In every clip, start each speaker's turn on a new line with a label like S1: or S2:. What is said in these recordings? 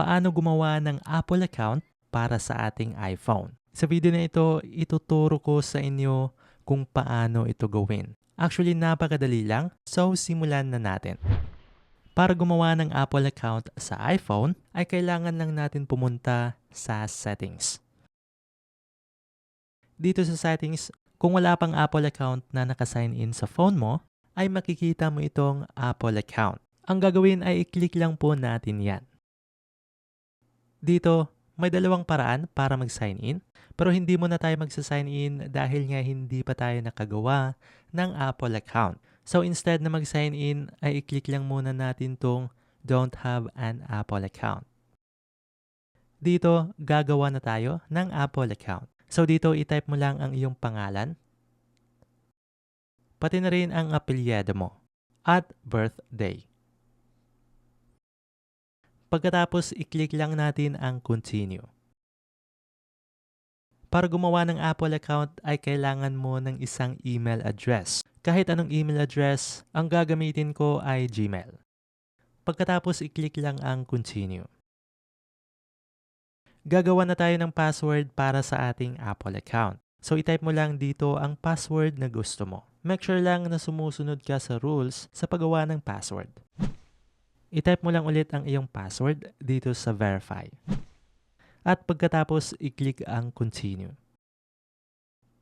S1: paano gumawa ng Apple account para sa ating iPhone. Sa video na ito, ituturo ko sa inyo kung paano ito gawin. Actually, napakadali lang, so simulan na natin. Para gumawa ng Apple account sa iPhone, ay kailangan lang natin pumunta sa settings. Dito sa settings, kung wala pang Apple account na nakasign in sa phone mo, ay makikita mo itong Apple account. Ang gagawin ay i-click lang po natin yan. Dito, may dalawang paraan para mag-sign in, pero hindi mo na tayo magsa-sign in dahil nga hindi pa tayo nakagawa ng Apple account. So instead na mag-sign in, ay i-click lang muna natin tong don't have an Apple account. Dito, gagawa na tayo ng Apple account. So dito, i-type mo lang ang iyong pangalan, pati na rin ang apelyido mo at birthday. Pagkatapos, i-click lang natin ang continue. Para gumawa ng Apple account ay kailangan mo ng isang email address. Kahit anong email address, ang gagamitin ko ay Gmail. Pagkatapos, i-click lang ang continue. Gagawa na tayo ng password para sa ating Apple account. So, i-type mo lang dito ang password na gusto mo. Make sure lang na sumusunod ka sa rules sa paggawa ng password. I-type mo lang ulit ang iyong password dito sa verify. At pagkatapos, i-click ang continue.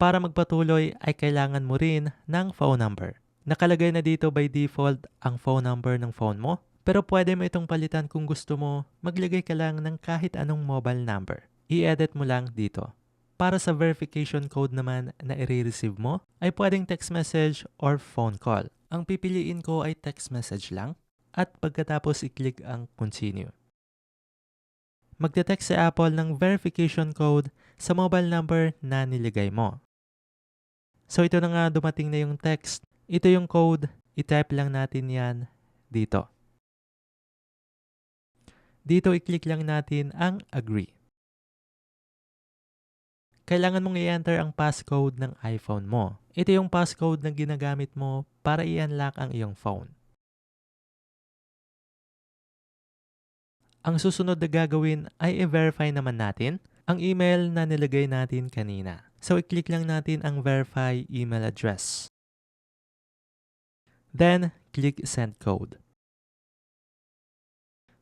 S1: Para magpatuloy ay kailangan mo rin ng phone number. Nakalagay na dito by default ang phone number ng phone mo, pero pwede mo itong palitan kung gusto mo, maglagay ka lang ng kahit anong mobile number. I-edit mo lang dito. Para sa verification code naman na i-receive mo, ay pwedeng text message or phone call. Ang pipiliin ko ay text message lang at pagkatapos i-click ang continue. Magte-text si Apple ng verification code sa mobile number na niligay mo. So ito na nga dumating na yung text. Ito yung code. I-type lang natin yan dito. Dito i-click lang natin ang agree. Kailangan mong i-enter ang passcode ng iPhone mo. Ito yung passcode na ginagamit mo para i-unlock ang iyong phone. Ang susunod na gagawin ay i-verify naman natin ang email na nilagay natin kanina. So, i-click lang natin ang verify email address. Then, click send code.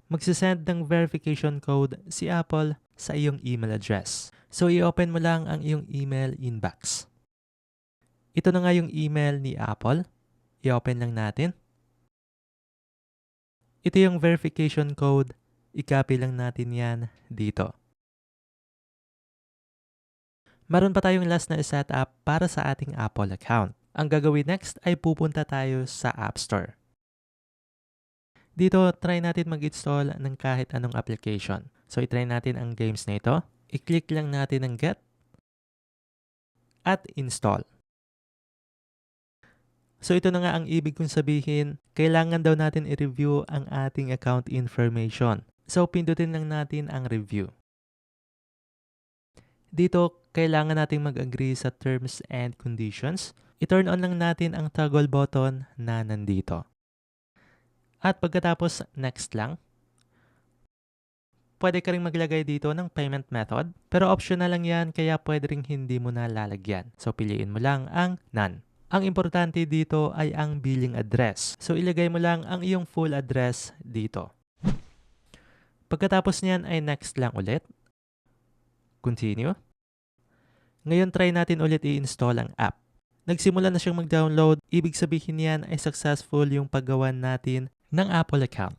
S1: Magsisend ng verification code si Apple sa iyong email address. So, i-open mo lang ang iyong email inbox. Ito na nga yung email ni Apple. I-open lang natin. Ito yung verification code i-copy lang natin yan dito. Meron pa tayong last na setup para sa ating Apple account. Ang gagawin next ay pupunta tayo sa App Store. Dito, try natin mag-install ng kahit anong application. So, itry natin ang games na ito. I-click lang natin ang Get at Install. So, ito na nga ang ibig kong sabihin, kailangan daw natin i-review ang ating account information. So, pindutin lang natin ang review. Dito, kailangan nating mag-agree sa terms and conditions. I-turn on lang natin ang toggle button na nandito. At pagkatapos, next lang. Pwede ka rin maglagay dito ng payment method, pero optional lang yan kaya pwede rin hindi mo na lalagyan. So, piliin mo lang ang none. Ang importante dito ay ang billing address. So, ilagay mo lang ang iyong full address dito. Pagkatapos niyan ay next lang ulit. Continue. Ngayon try natin ulit i-install ang app. Nagsimula na siyang mag-download, ibig sabihin niyan ay successful yung paggawa natin ng Apple account.